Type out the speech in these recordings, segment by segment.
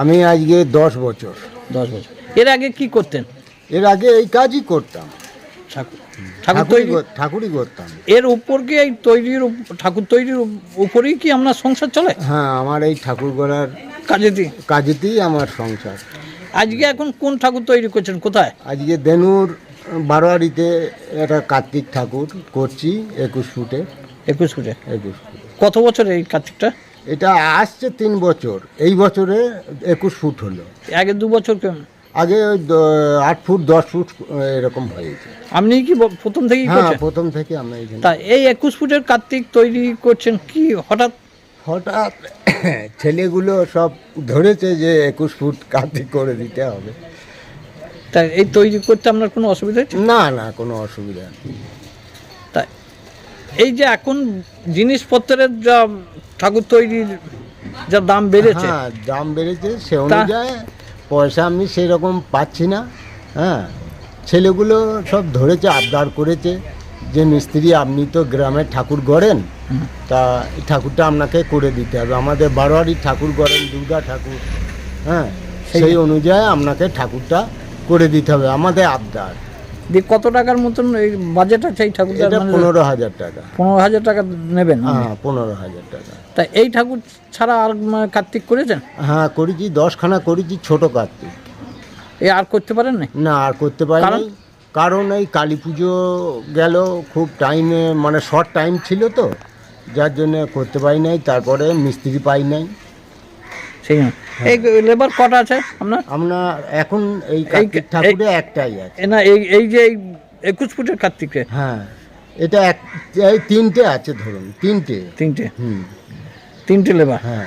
আমি আজকে দশ বছর। দশ বছর। এর আগে কি করতেন? এর আগে এই কাজই করতাম। ঠাকুর ঠাকুর ঠাকুরই করতাম। এর উপর কি এই তৈরির ঠাকুর তৈরির উপরেই কি আপনার সংসার চলে? হ্যাঁ আমার এই ঠাকুর গড়ার কাজে দিয়ে কাজেতেই আমার সংসার। আজকে এখন কোন ঠাকুর তৈরি করছেন? কোথায়? আজকে দেনুর বারোয়ারিতে একটা কার্তিক ঠাকুর করছি একুশ ফুটে। একুশ ফুটে। একুশ ফুটে। কত বছর এই কার্তিকটা? এটা আসছে তিন বছর। এই বছরে একুশ ফুট হলো। আগে দু বছর কেন আগে ওই আট ফুট দশ ফুট এরকম হয়েছে। আপনি কি প্রথম থেকেই হ্যাঁ প্রথম থেকে আমরা এখানে তা এই একুশ ফুটের কার্তিক তৈরি করছেন কি হঠাৎ? হঠাৎ ছেলেগুলো সব ধরেছে যে একুশ ফুট কার্তিক করে দিতে হবে। তা এই তৈরি করতে আপনার কোনো অসুবিধা হচ্ছে? না না কোনো অসুবিধা নেই। এই যে এখন জিনিসপত্রের যা ঠাকুর তৈরির যা দাম বেড়েছে হ্যাঁ দাম বেড়েছে সে অনুযায়ী পয়সা আমি সেরকম পাচ্ছি না হ্যাঁ। ছেলেগুলো সব ধরেছে আবদার করেছে যে মিস্ত্রি আপনি তো গ্রামের ঠাকুর গড়েন তা ঠাকুরটা আপনাকে করে দিতে হবে। আমাদের বারোয়ারি ঠাকুর গড়েন দুর্গা ঠাকুর হ্যাঁ সেই অনুযায়ী আপনাকে ঠাকুরটা করে দিতে হবে আমাদের আবদার। দিয়ে কত টাকার মতন এই বাজেট আছে এই এটা মানে পনেরো হাজার টাকা। পনেরো হাজার টাকা নেবেন হ্যাঁ পনেরো হাজার টাকা। তা এই ঠাকুর ছাড়া আর মানে কার্তিক করেছেন? হ্যাঁ করেছি দশখানা করেছি ছোট কার্তিক। এ আর করতে পারেন না না আর করতে পারি কারণ? নাই। কারণ? এই কালী পুজো গেল খুব টাইমে মানে শর্ট টাইম ছিল তো যার জন্য করতে পারি নাই তারপরে মিস্ত্রি পাই নাই। সেই এই লেবার কটা আছে আপনার? আমরা এখন এই কার্তিক ঠাকুরে একটাই আছে। না এই এই যে এই একুশ ফুটের কার্তিকে? হ্যাঁ এটা এক এই তিনটে আছে ধরুন তিনটে। তিনটে? হুম। তিনটে লেবার হ্যাঁ।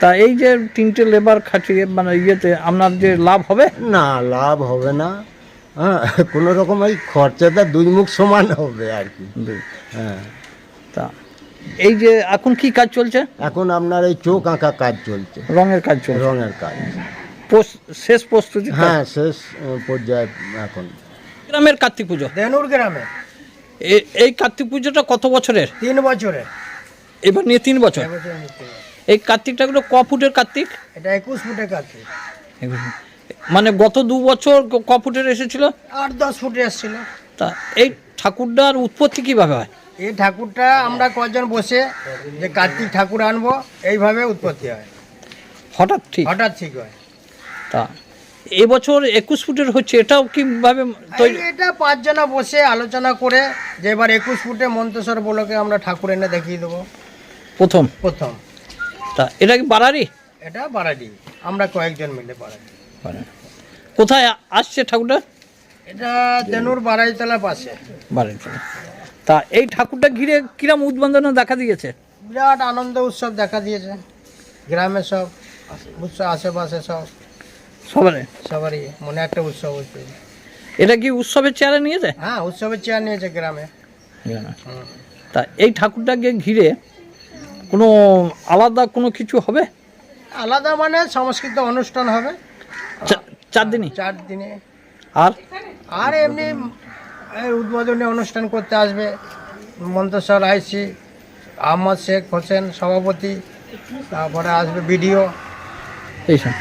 তা এই যে তিনটে লেবার খাটিয়ে মানে ইয়েতে আপনার যে লাভ হবে? না লাভ হবে না। হ্যাঁ কোনো রকম এই খরচাটা দুই মুখ সমান হবে আর কি। হ্যাঁ। তা এই যে এখন কি কাজ চলছে? এখন আপনার এই চোখ আঁকা কাজ চলছে। রঙের কাজ চলছে। রঙের কাজ। শেষ প্রস্তুতি হ্যাঁ শেষ পর্যায়ে এখন। গ্রামের কার্তিক পুজো? দেনুর গ্রামে। এই কার্তিক পুজোটা কত বছরের? তিন বছরে। এবার নিয়ে তিন বছর। এই কার্তিকটাগুলো ক ফুটের কার্তিক? এটা একুশ ফুটের কার্তিক। মানে গত দু বছর ক- ক ফুটের এসেছিল? আট দশ ফুটে এসেছিল। তা এই ঠাকুরটার উৎপত্তি কীভাবে হয়? এই ঠাকুরটা আমরা কজন বসে যে কার্তিক ঠাকুর আনব এইভাবে উৎপত্তি হয়। হঠাৎ ঠিক? হঠাৎ ঠিক হয়। তা এবছর একুশ ফুটের হচ্ছে এটাও কীভাবে তৈরি? এটা পাঁচজনা বসে আলোচনা করে যে এবার একুশ ফুটে মন্তেশ্বর বলোকে আমরা ঠাকুর এনে দেখিয়ে দেবো। প্রথম? প্রথম। তা এটা কি বাড়ারি? এটা বাড়াডি আমরা কয়েকজন মিলে বাড়াডি কোথায় আসছে ঠাকুরটা? এটা দেনুর বাড়াইতলার পাশে। বাড়ারি থেকে। তা এই ঠাকুরটা ঘিরে কিরাম উদ্বন্দনা দেখা দিয়েছে? বিরাট আনন্দ উৎসব দেখা দিয়েছে। গ্রামে সব উৎসব আশেপাশে সব। সবারে সবারই মনে একটা উৎসব হচ্ছে। এটা কি উৎসবের চেয়ারে নিয়েছে? হ্যাঁ উৎসবের চেয়ার নিয়েছে গ্রামে। তা এই ঠাকুরটাকে ঘিরে কোনো আলাদা কোনো কিছু হবে? আলাদা মানে সংস্কৃত অনুষ্ঠান হবে। চার দিনই? চার দিনে। আর? আর এমনি এই উদ্বোধনী অনুষ্ঠান করতে আসবে। মন্তসর আইসি, আহমদ শেখ হোসেন সভাপতি, তারপরে আসবে বিডিও। এইসব